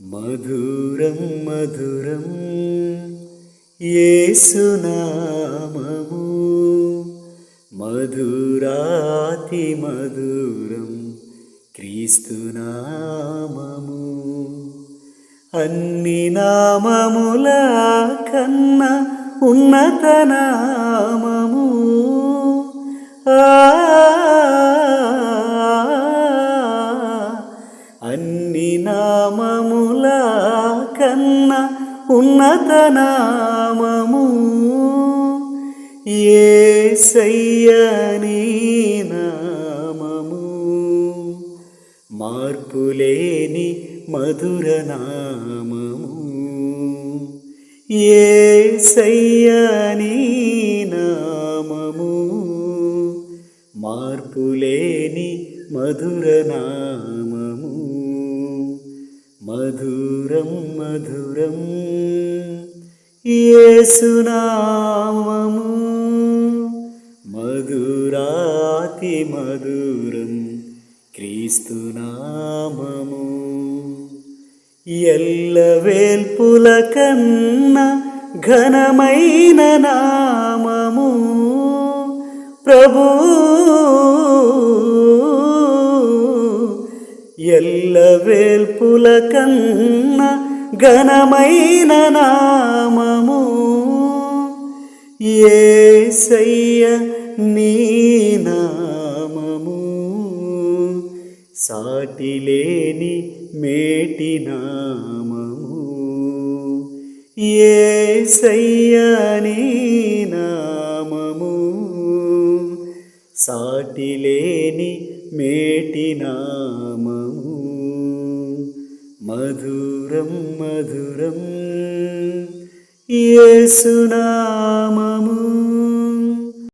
మధురం మధురం ఏసునామము మధురాతి మధురం క్రీస్తునామము అన్ని నామముల కన్నా ఉన్నత నామము. అన్ని నామముల కన్న ఉన్నత నామము. ఏసయ్యని నామము. మార్పులేని మధుర నామము. ఏసయ్యని నామము. మార్పులేని మధుర నామము. మధురం మధురం. ఏసునామము మధురాతి మధురం క్రీస్తునామము ఎల్లవేల్పుల కన్నా ఘనమైన నామము ప్రభు ఎల్లవేల్పుల కన్న ఘనమైన నామము. ఏసయ్య నీ నామము. సాటిలేని మేటి నామము. ఏసయ్య నీ నామము. సాటిలేని మేటి నామము. మధురం మధురం యేసునామము.